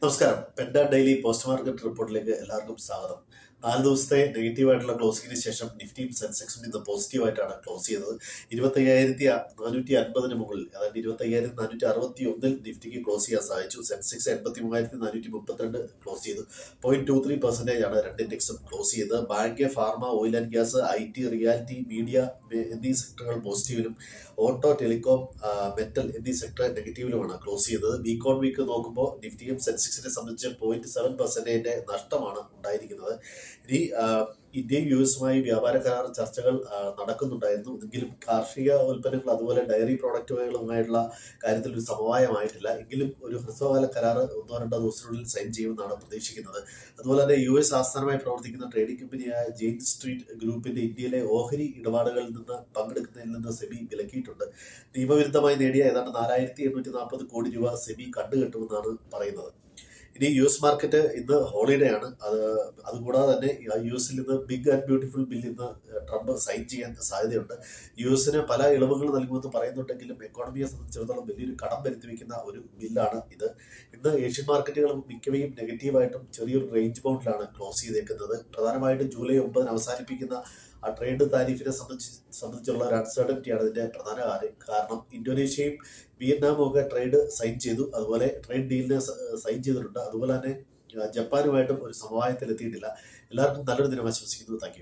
നമസ്കാരം. Penta daily post market റിപ്പോർട്ടിലേക്ക് എല്ലാവർക്കും സ്വാഗതം. നാല് ദിവസത്തെ നെഗറ്റീവ് ആയിട്ടുള്ള ക്ലോസിംഗിന് ശേഷം നിഫ്റ്റിയും സെൻസെക്സും ഇന്ന് പോസിറ്റീവ് ആയിട്ടാണ് ക്ലോസ് ചെയ്തത്. ഇരുപത്തി അയ്യായിരത്തി നാനൂറ്റി അൻപതിന് മുകളിൽ അതായത് ഇരുപത്തി അയ്യായിരത്തി നാനൂറ്റി അറുപത്തി ഒന്നിൽ നിഫ്റ്റിക്ക് ക്ലോസ് ചെയ്യാൻ സാധിച്ചു. സെൻസെക്സ് എൺപത്തി മൂവായിരത്തി നാനൂറ്റി മുപ്പത്തിരണ്ട് ക്ലോസ് ചെയ്തു. പോയിന്റ് ടു ത്രീ പെർസെന്റേജ് ആണ് രണ്ട് ഇൻഡെക്സും ക്ലോസ് ചെയ്തത്. Bank pharma oil and gas I T realty media എന്നീ സെക്ടറുകൾ പോസിറ്റീവിലും ഓട്ടോ ടെലികോം മെറ്റൽ എന്നീ സെക്ടർ നെഗറ്റീവിലുമാണ് ക്ലോസ് ചെയ്തത്. വീക്ക് ഓൺ വീക്ക് നോക്കുമ്പോൾ നിഫ്റ്റിയും സെൻസെക്സിനെ സംബന്ധിച്ച് പോയിന്റ് സെവൻ പെർസെന്റേജിന്റെ നഷ്ടമാണ് ഉണ്ടായിരിക്കുന്നത്. ഇനി ഇന്ത്യയും യു എസുമായി വ്യാപാര കരാർ ചർച്ചകൾ നടക്കുന്നുണ്ടായിരുന്നു. എങ്കിലും കാർഷിക ഉൽപ്പന്നങ്ങൾ അതുപോലെ ഡയറി പ്രോഡക്റ്റുകളുമായിട്ടുള്ള കാര്യത്തിൽ ഒരു സമവായമായിട്ടില്ല. എങ്കിലും ഒരു ഹ്രസ്വകാല കരാർ ഒന്നോ രണ്ടോ ദിവസത്തിനുള്ളിൽ സൈൻ ചെയ്യുമെന്നാണ് പ്രതീക്ഷിക്കുന്നത്. അതുപോലെ തന്നെ യു എസ് ആസ്ഥാനമായി പ്രവർത്തിക്കുന്ന ട്രേഡിംഗ് കമ്പനിയായ ജെയിൻ സ്ട്രീറ്റ് ഗ്രൂപ്പിന്റെ ഇന്ത്യയിലെ ഓഹരി ഇടപാടുകളിൽ നിന്ന് പങ്കെടുക്കുന്നതിൽ നിന്ന് സെബി വിലക്കിയിട്ടുണ്ട്. നിയമവിരുദ്ധമായി നേടിയ ഏതാണ്ട് നാലായിരത്തി എണ്ണൂറ്റി നാൽപ്പത് കോടി രൂപ സെബി കണ്ടുകെട്ടുമെന്നാണ് പറയുന്നത്. ഇനി യു എസ് മാർക്കറ്റ് ഇന്ന് ഹോളിഡേ ആണ്. അത് അതുകൂടാതെ തന്നെ യു എസിൽ ഇന്ന് ബിഗ് ആൻഡ് ബ്യൂട്ടിഫുൾ ബിൽ ഇന്ന് ട്രംപ് സൈൻ ചെയ്യാൻ സാധ്യതയുണ്ട്. യു എസിന് പല ഇളവുകൾ നൽകുമെന്ന് പറയുന്നുണ്ടെങ്കിലും എക്കോണമിയെ സംബന്ധിച്ചിടത്തോളം വലിയൊരു കടം വരുത്തി വെക്കുന്ന ഒരു ബില്ലാണ് ഇത്. ഇന്ന് ഏഷ്യൻ മാർക്കറ്റുകൾ മിക്കവയും നെഗറ്റീവായിട്ടും ചെറിയൊരു റേഞ്ച് ബൗണ്ടിലാണ് ക്ലോസ് ചെയ്തേക്കുന്നത്. പ്രധാനമായിട്ടും ജൂലൈ ഒമ്പതിന് അവസാനിപ്പിക്കുന്ന ആ ട്രേഡ് താരിഫിനെ സംബന്ധിച്ച് സംബന്ധിച്ചുള്ള ഒരു അൺസർട്ടനിറ്റിയാണ് ഇതിന്റെ പ്രധാന കാരണം ഇന്തോനേഷ്യയും വിയറ്റ്നാമും ഒക്കെ ട്രേഡ് സൈൻ ചെയ്തു. അതുപോലെ ട്രേഡ് ഡീലിനെ സൈൻ ചെയ്തിട്ടുണ്ട്. അതുപോലെ തന്നെ ജപ്പാനുമായിട്ടും ഒരു സമവായത്തിൽ എത്തിയിട്ടില്ല എല്ലാവർക്കും നല്ലൊരു ദിനം ആശംസിക്കുന്നു. താങ്ക്